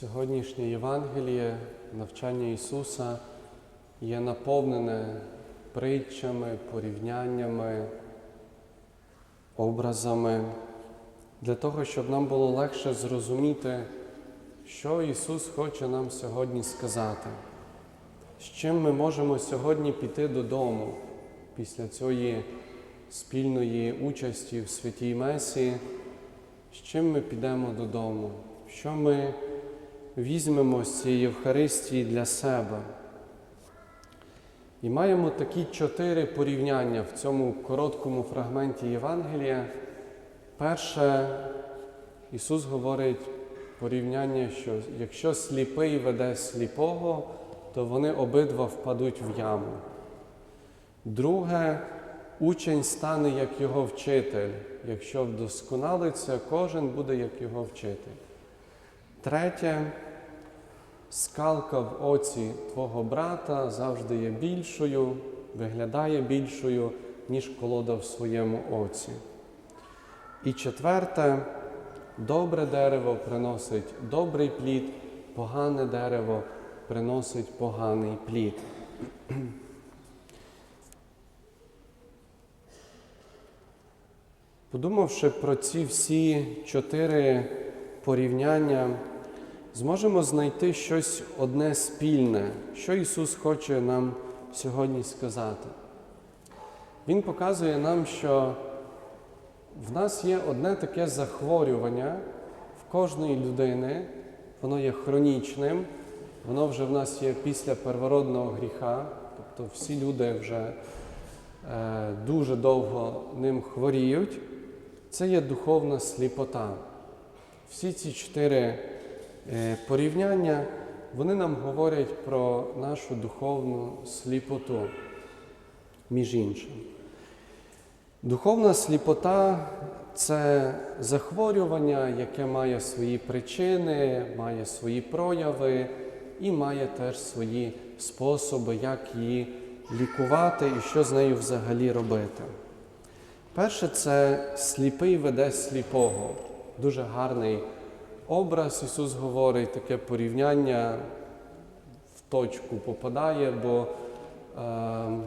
Сьогоднішнє Євангеліє, навчання Ісуса є наповнене притчами, порівняннями, образами для того, щоб нам було легше зрозуміти, що Ісус хоче нам сьогодні сказати, з чим ми можемо сьогодні піти додому після цієї спільної участі в святій Месі, з чим ми підемо додому, що ми візьмемо з цієї Євхаристії для себе. І маємо такі чотири порівняння в цьому короткому фрагменті Євангелія. Перше, Ісус говорить порівняння, що якщо сліпий веде сліпого, то вони обидва впадуть в яму. Друге, учень стане як його вчитель. Якщо вдосконалиться, кожен буде як його вчитель. Третє, скалка в оці твого брата завжди є більшою, виглядає більшою, ніж колода в своєму оці. І четверте, добре дерево приносить добрий плід, погане дерево приносить поганий плід. Подумавши про ці всі чотири порівняння, зможемо знайти щось одне спільне, що Ісус хоче нам сьогодні сказати. Він показує нам, що в нас є одне таке захворювання в кожної людини, воно є хронічним, воно вже в нас є після первородного гріха, тобто всі люди вже е, дуже довго ним хворіють. Це є духовна сліпота. Всі ці чотири порівняння вони нам говорять про нашу духовну сліпоту, між іншим. Духовна сліпота це захворювання, яке має свої причини, має свої прояви і має теж свої способи, як її лікувати і що з нею взагалі робити. Перше, це сліпий веде сліпого. Дуже гарний образ Ісус говорить, таке порівняння в точку попадає, бо е,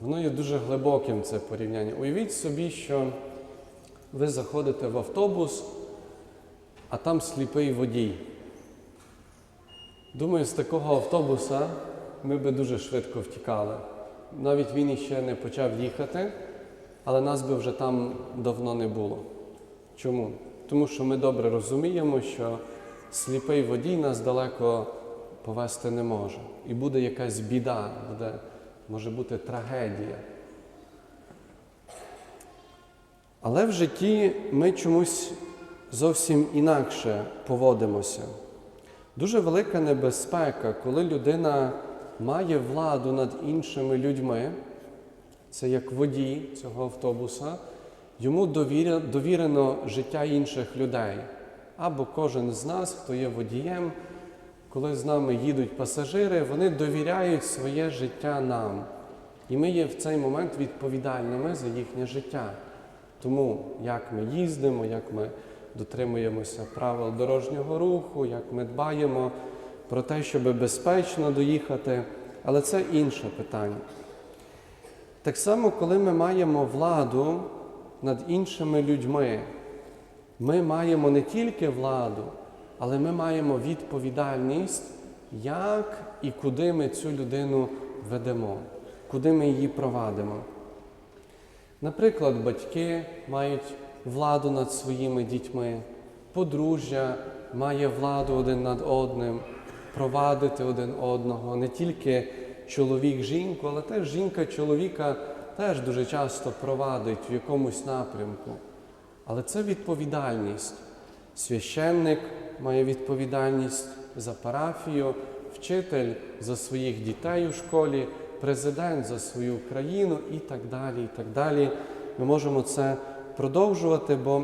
воно є дуже глибоким це порівняння. Уявіть собі, що ви заходите в автобус, а там сліпий водій. Думаю, з такого автобуса ми би дуже швидко втікали. Навіть він іще не почав їхати, але нас би вже там давно не було. Чому? Тому що ми добре розуміємо, що сліпий водій нас далеко повести не може. І буде якась біда, буде, може бути трагедія. Але в житті ми чомусь зовсім інакше поводимося. Дуже велика небезпека, коли людина має владу над іншими людьми, це як водій цього автобуса, йому довірено життя інших людей. Або кожен з нас, хто є водієм, коли з нами їдуть пасажири, вони довіряють своє життя нам. І ми є в цей момент відповідальними за їхнє життя. Тому як ми їздимо, як ми дотримуємося правил дорожнього руху, як ми дбаємо про те, щоб безпечно доїхати, але це інше питання. Так само, коли ми маємо владу над іншими людьми, ми маємо не тільки владу, але ми маємо відповідальність, як і куди ми цю людину ведемо, куди ми її провадимо. Наприклад, батьки мають владу над своїми дітьми, подружжя має владу один над одним, провадити один одного, не тільки чоловік жінку, але теж жінка чоловіка теж дуже часто провадить в якомусь напрямку. Але це відповідальність. Священник має відповідальність за парафію, вчитель за своїх дітей у школі, президент за свою країну і так далі. і так далі. Ми можемо це продовжувати, бо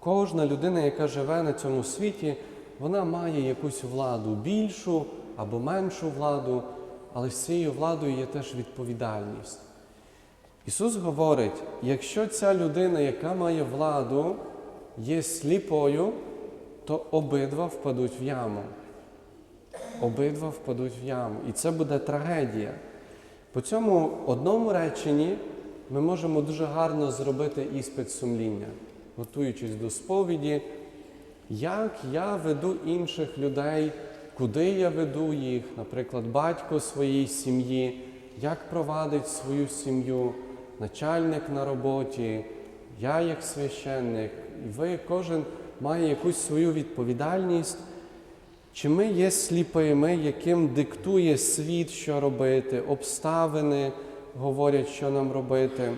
кожна людина, яка живе на цьому світі, вона має якусь владу більшу або меншу владу, але з цією владою є теж відповідальність. Ісус говорить: якщо ця людина, яка має владу, є сліпою, то обидва впадуть в яму. Обидва впадуть в яму. І це буде трагедія. По цьому одному реченні ми можемо дуже гарно зробити іспит сумління, готуючись до сповіді, як я веду інших людей, куди я веду їх, наприклад, батько своїй сім'ї, як провадить свою сім'ю, начальник на роботі, я як священник, і ви кожен має якусь свою відповідальність. Чи ми є сліпими, яким диктує світ, що робити, обставини говорять, що нам робити?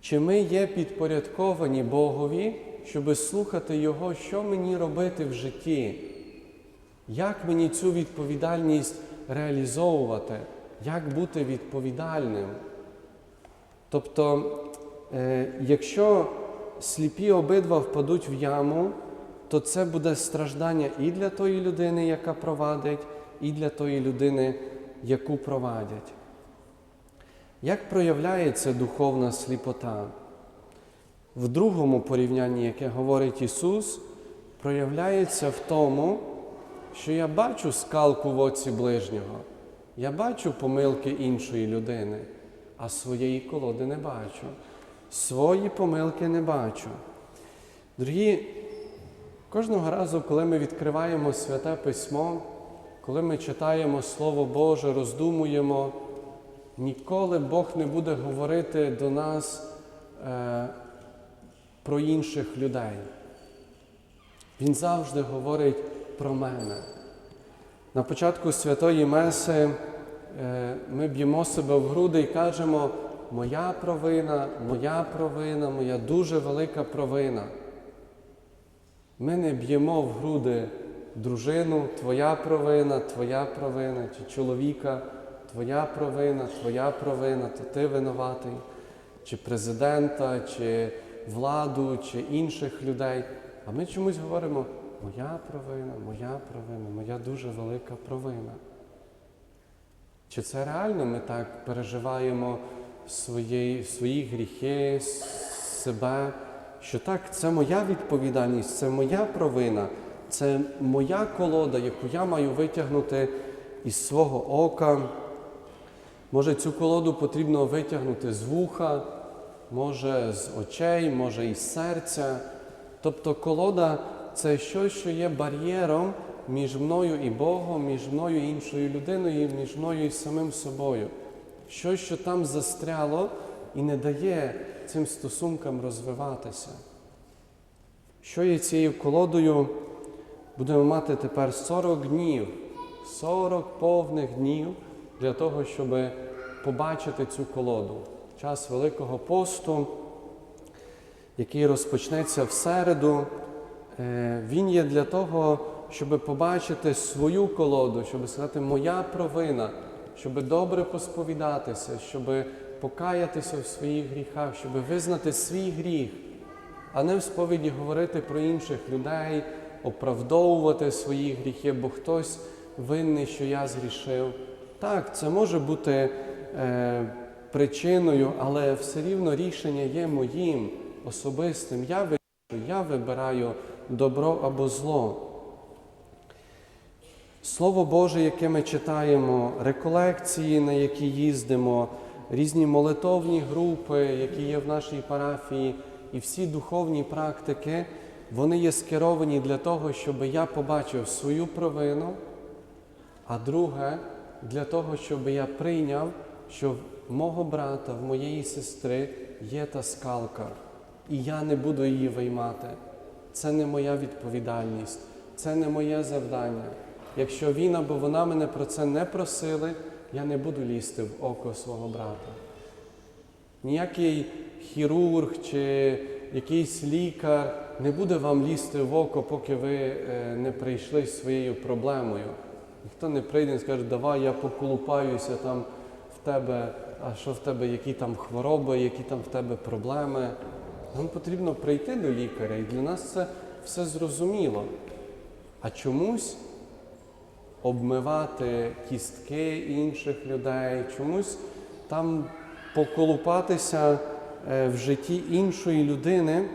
Чи ми є підпорядковані Богові, щоби слухати Його, що мені робити в житті? Як мені цю відповідальність реалізовувати? Як бути відповідальним? Тобто, е, якщо сліпі обидва впадуть в яму, то це буде страждання і для тої людини, яка провадить, і для тої людини, яку провадять. Як проявляється духовна сліпота? В другому порівнянні, яке говорить Ісус, проявляється в тому, що я бачу скалку в оці ближнього, я бачу помилки іншої людини, а своєї колоди не бачу. Свої помилки не бачу. Дорогі, кожного разу, коли ми відкриваємо святе письмо, коли ми читаємо Слово Боже, роздумуємо, ніколи Бог не буде говорити до нас е, про інших людей. Він завжди говорить про мене. На початку святої Меси ми б'ємо себе в груди і кажемо, моя провина, моя провина, моя дуже велика провина. Ми не б'ємо в груди дружину, твоя провина, твоя провина, чи чоловіка, твоя провина, твоя провина, то ти винуватий, чи президента, чи владу, чи інших людей. А ми чомусь говоримо, моя провина, моя провина, моя дуже велика провина. Чи це реально ми так переживаємо свої, свої гріхи, себе? Що так, це моя відповідальність, це моя провина, це моя колода, яку я маю витягнути із свого ока. Може, цю колоду потрібно витягнути з вуха, може з очей, може із серця. Тобто колода це щось, що є бар'єром між мною і Богом, між мною і іншою людиною, між мною і самим собою. Щось, що там застряло і не дає цим стосункам розвиватися. Що є цією колодою? Будемо мати тепер 40 днів, 40 повних днів для того, щоб побачити цю колоду. Час Великого посту, який розпочнеться в середу, е, він є для того, щоб побачити свою колоду, щоб сказати, моя провина, щоб добре посповідатися, щоб покаятися в своїх гріхах, щоб визнати свій гріх, а не в сповіді говорити про інших людей, оправдовувати свої гріхи, бо хтось винний, що я згрішив. Так, це може бути е, причиною, але все рівно рішення є моїм особистим. Я вирішую, я вибираю добро або зло. Слово Боже, яке ми читаємо, реколекції, на які їздимо, різні молитовні групи, які є в нашій парафії, і всі духовні практики, вони є скеровані для того, щоб я побачив свою провину, а друге для того, щоб я прийняв, що в мого брата, в моєї сестри є та скалка, і я не буду її виймати. Це не моя відповідальність, це не моє завдання. Якщо він або вона мене про це не просили, я не буду лізти в око свого брата. Ніякий хірург чи якийсь лікар не буде вам лізти в око, поки ви е, не прийшли з своєю проблемою. Ніхто не прийде і скаже, давай я поколупаюся там в тебе, а що в тебе, які там хвороби, які там в тебе проблеми. Нам потрібно прийти до лікаря, і для нас це все зрозуміло. А чомусь обмивати кістки інших людей, чомусь там поколупатися е, в житті іншої людини,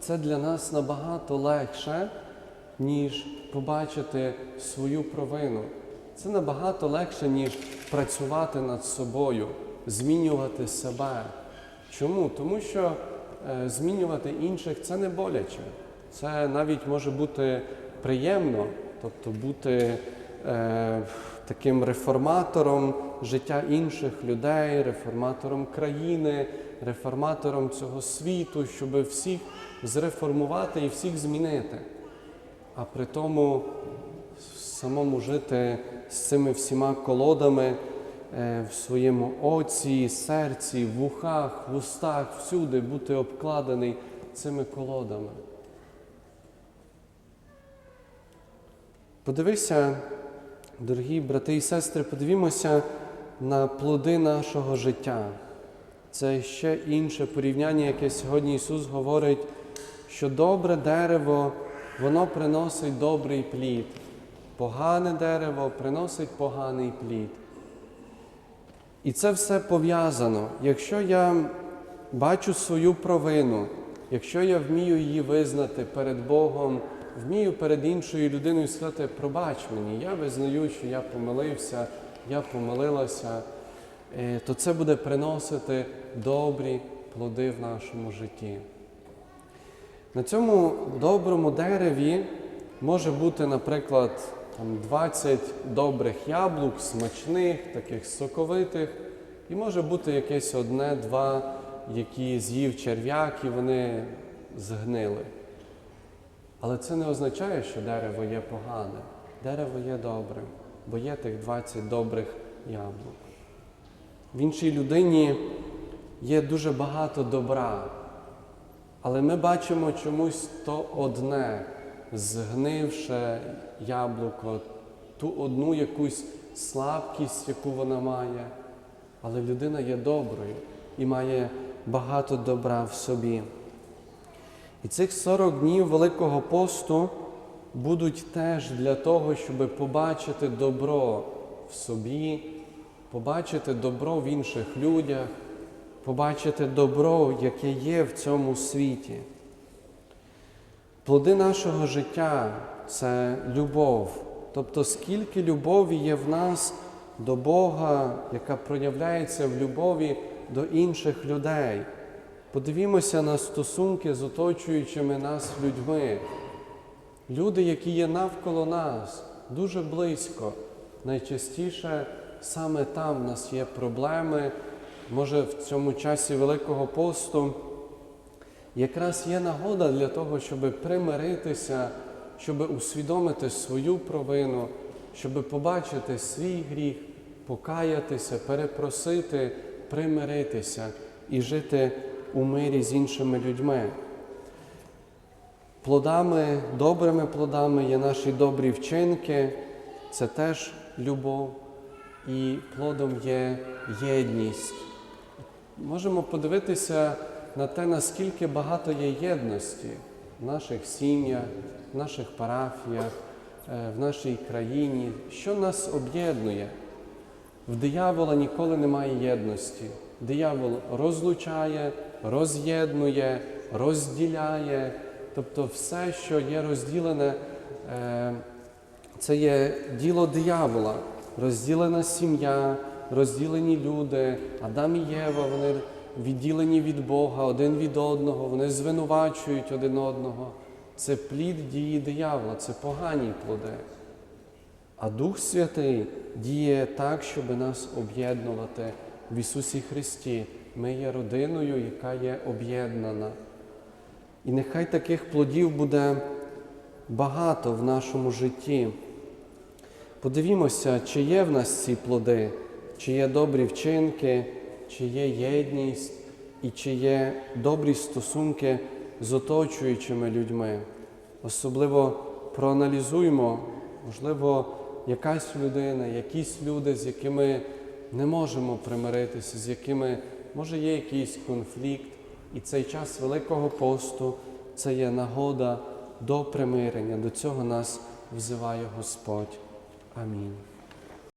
це для нас набагато легше, ніж побачити свою провину. Це набагато легше, ніж працювати над собою, змінювати себе. Чому? Тому що е, змінювати інших це не боляче. Це навіть може бути приємно, тобто бути таким реформатором життя інших людей, реформатором країни, реформатором цього світу, щоб всіх зреформувати і всіх змінити. А при тому самому жити з цими всіма колодами е, в своєму оці, серці, в вухах, в устах, всюди бути обкладений цими колодами. Подивися, дорогі брати і сестри, подивімося на плоди нашого життя. Це ще інше порівняння, яке сьогодні Ісус говорить, що добре дерево, воно приносить добрий плід, погане дерево приносить поганий плід. І це все пов'язано. Якщо я бачу свою провину, якщо я вмію її визнати перед Богом, вмію перед іншою людиною сказати, пробач мені, я визнаю, що я помилився, я помилилася, е, то це буде приносити добрі плоди в нашому житті. На цьому доброму дереві може бути, наприклад, там 20 добрих яблук, смачних, таких соковитих, і може бути якесь одне-два, які з'їв черв'як і вони згнили. Але це не означає, що дерево є погане. Дерево є добрим, бо є тих 20 добрих яблук. В іншій людині є дуже багато добра, але ми бачимо чомусь то одне, згнивше яблуко, ту одну якусь слабкість, яку вона має. Але людина є доброю і має багато добра в собі. І цих 40 днів Великого посту будуть теж для того, щоб побачити добро в собі, побачити добро в інших людях, побачити добро, яке є в цьому світі. Плоди нашого життя це любов. Тобто, скільки любові є в нас до Бога, яка проявляється в любові до інших людей. Подивімося на стосунки з оточуючими нас людьми. Люди, які є навколо нас, дуже близько. Найчастіше саме там в нас є проблеми. Може, в цьому часі Великого посту якраз є нагода для того, щоб примиритися, щоб усвідомити свою провину, щоб побачити свій гріх, покаятися, перепросити, примиритися і жити у мирі з іншими людьми. Плодами, добрими плодами є наші добрі вчинки, це теж любов, і плодом є єдність. Можемо подивитися на те, наскільки багато є єдності в наших сім'ях, в наших парафіях, е, в нашій країні, що нас об'єднує. В диявола ніколи немає єдності. Диявол розлучає, роз'єднує, розділяє. Тобто все, що є розділене, е, це є діло диявола, розділена сім'я, розділені люди, Адам і Єва, вони відділені від Бога, один від одного, вони звинувачують один одного. Це плід дії диявола, це погані плоди. А Дух Святий діє так, щоб нас об'єднувати в Ісусі Христі. Ми є родиною, яка є об'єднана. І нехай таких плодів буде багато в нашому житті. Подивімося, чи є в нас ці плоди, чи є добрі вчинки, чи є єдність і чи є добрі стосунки з оточуючими людьми. Особливо проаналізуємо, можливо, якась людина, якісь люди, з якими не можемо примиритися, з якими може є якийсь конфлікт. І цей час Великого посту це є нагода до примирення. До цього нас взиває Господь. Амінь.